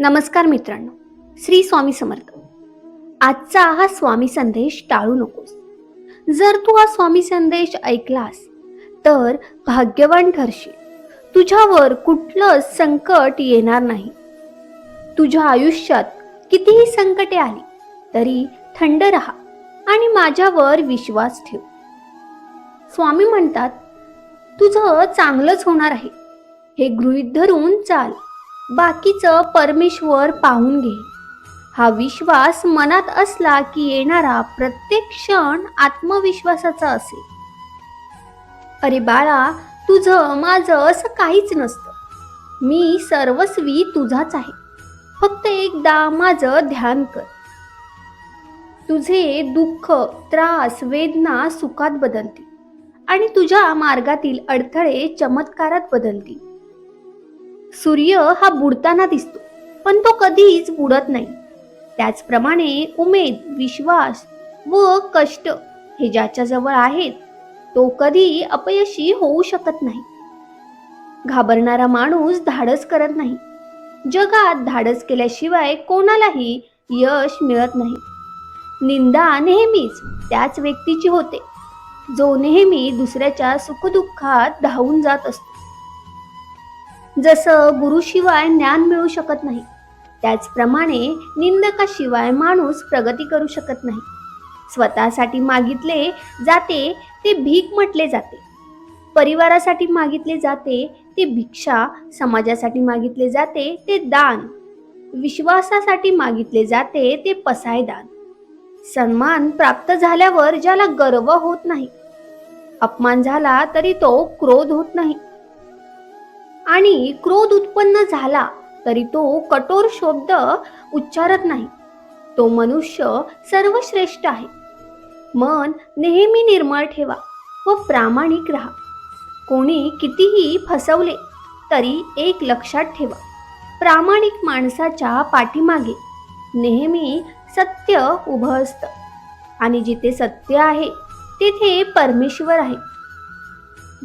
नमस्कार मित्रांनो श्री स्वामी समर्थ. आजचा हा स्वामी संदेश टाळू नकोस. जर तू हा स्वामी संदेश ऐकलास तर भाग्यवान ठरशील. तुझ्यावर कुठलं संकट येणार नाही. तुझ्या आयुष्यात कितीही संकटे आली तरी थंड राहा आणि माझ्यावर विश्वास ठेव. स्वामी म्हणतात तुझं चांगलंच होणार आहे. हे गृहीत धरून चाल. बाकीचं परमेश्वर पाहून घे. हा विश्वास मनात असला की येणारा प्रत्येक क्षण आत्मविश्वासाचा असेल. अरे बाळा तुझं माझं असं काहीच नसतं. मी सर्वस्वी तुझाच आहे. फक्त एकदा माझं ध्यान कर. तुझे दुःख त्रास वेदना सुखात बदलतील आणि तुझ्या मार्गातील अडथळे चमत्कारात बदलतील. सूर्य हा बुडताना दिसतो पण तो कधीच बुडत नाही. त्याचप्रमाणे उमेद विश्वास व कष्ट हे ज्याच्या जवळ आहेत तो कधी अपयशी होऊ शकत नाही. घाबरणारा माणूस धाडस करत नाही. जगात धाडस केल्याशिवाय कोणालाही यश मिळत नाही. निंदा नेहमीच त्याच व्यक्तीची होते. जो नेहमी दुसऱ्याच्या सुखदुःखात धावून जात असतो. जसं गुरुशिवाय ज्ञान मिळू शकत नाही त्याचप्रमाणे निंदकाशिवाय माणूस प्रगती करू शकत नाही. स्वतःसाठी मागितले जाते ते भीक म्हटले जाते. परिवारासाठी मागितले जाते ते भिक्षा. समाजासाठी मागितले जाते ते दान. विश्वासासाठी मागितले जाते ते पसायदान सन्मान प्राप्त झाल्यावर ज्याला गर्व होत नाही अपमान झाला तरी तो क्रोध होत नाही. आणि क्रोध उत्पन्न झाला तरी तो कठोर शब्द उच्चारत नाही. तो मनुष्य सर्वश्रेष्ठ आहे. मन नेहमी निर्मळ ठेवा व प्रामाणिक राहा. कोणी कितीही फसवले तरी एक लक्षात ठेवा. प्रामाणिक माणसाच्या पाठीमागे नेहमी सत्य उभं असतं. आणि जिथे सत्य आहे तेथे परमेश्वर आहे.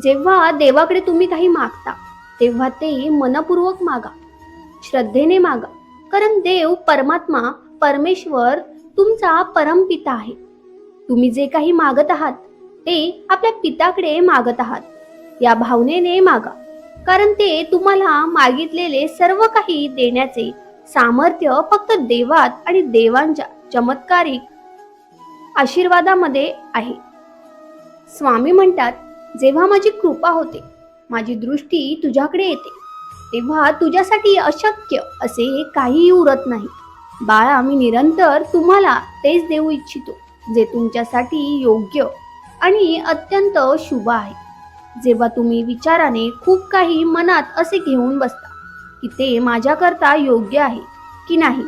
जेव्हा देवाकडे तुम्ही काही मागता तेव्हा ते मनपूर्वक मागा. श्रद्धेने मागा. कारण देव परमात्मा परमेश्वर तुमचा परमपिता आहे. तुम्ही जे काही मागत आहात ते आपल्या पिताकडे मागत आहात. या भावनेने मागा. कारण ते तुम्हाला मागितलेले सर्व काही देण्याचे सामर्थ्य फक्त देवात आणि देवांच्या चमत्कारिक आशीर्वादामध्ये आहे. स्वामी म्हणतात जेव्हा माझी कृपा होते माझी दृष्टी तुझ्याकडे येते. तेव्हा तुझ्यासाठी अशक्य असे काहीही उरत नाही. बाळा मी निरंतर तुम्हाला तेच देऊ इच्छितो जे तुमच्यासाठी योग्य आणि अत्यंत शुभ आहे. जेव्हा तुम्ही विचाराने खूप काही मनात असे घेऊन बसता की ते माझ्याकरता योग्य आहे की नाही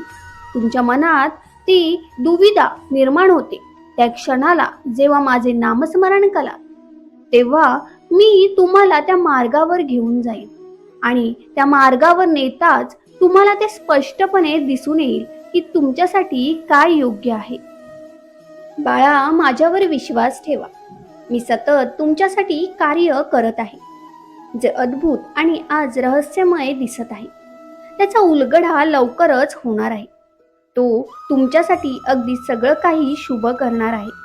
तुमच्या मनात ती दुविधा निर्माण होते. त्या क्षणाला जेव्हा माझे नामस्मरण करा तेव्हा मी तुम्हाला त्या मार्गावर घेऊन जाईन. आणि त्या मार्गावर नेताच तुम्हाला ते स्पष्टपणे दिसून येईल की तुमच्यासाठी काय योग्य आहे. बाळा माझ्यावर विश्वास ठेवा. मी सतत तुमच्यासाठी कार्य करत आहे. जे अद्भुत आणि आज रहस्यमय दिसत आहे. त्याचा उलगडा लवकरच होणार आहे. तो तुमच्यासाठी अगदी सगळं काही शुभ करणार आहे.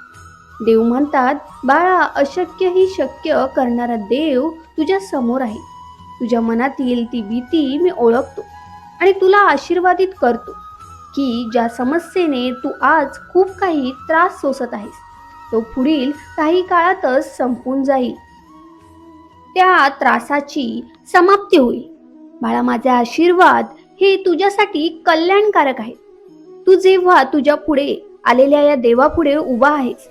देव म्हणतात बाळा अशक्य ही शक्य करणारा देव तुझ्या समोर आहे. तुझ्या मनातील ती भीती मी ओळखतो आणि तुला आशीर्वादित करतो की ज्या समस्येने तू आज खूप काही त्रास सोसत आहेस तो पुढील काही काळातच संपून जाईल. त्या त्रासाची समाप्ती होईल. बाळा माझे आशीर्वाद हे तुझ्यासाठी कल्याणकारक आहे. तू जेव्हा तुझ्या पुढे आलेल्या या देवापुढे उभा आहेस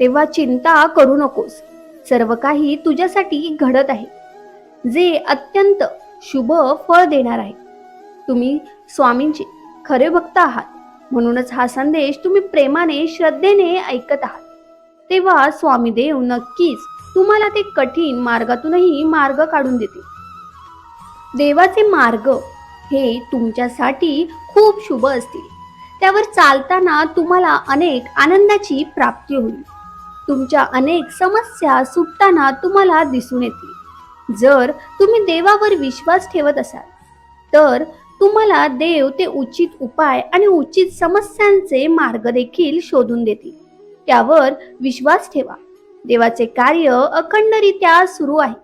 तेव्हा चिंता करू नकोस. सर्व काही तुझ्यासाठी घडत आहे. जे अत्यंत शुभ फळ देणार आहे. तुम्ही स्वामींचे खरे भक्त आहात. म्हणूनच हा संदेश तुम्ही प्रेमाने श्रद्धेने ऐकत आहात. तेव्हा स्वामी देव नक्कीच तुम्हाला ते कठीण मार्गातूनही मार्ग काढून देतील. देवाचे मार्ग हे तुमच्यासाठी खूप शुभ असतील. त्यावर चालताना तुम्हाला अनेक आनंदाची प्राप्ती होईल. तुमच्या अनेक समस्या सुटताना तुम्हाला दिसून येतील. जर तुम्ही देवावर विश्वास ठेवत असाल तर तुम्हाला देव ते उचित उपाय आणि उचित समस्यांचे मार्ग देखील शोधून देतील. त्यावर विश्वास ठेवा. देवाचे कार्य अखंडरित्या सुरू आहे.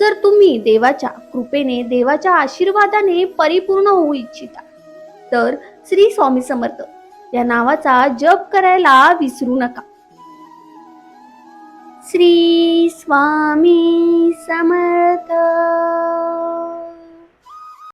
जर तुम्ही देवाच्या कृपेने देवाच्या आशीर्वादाने परिपूर्ण होऊ इच्छिता तर श्री स्वामी समर्थ या नावाचा जप करायला विसरू नका. श्री स्वामी समर्थ।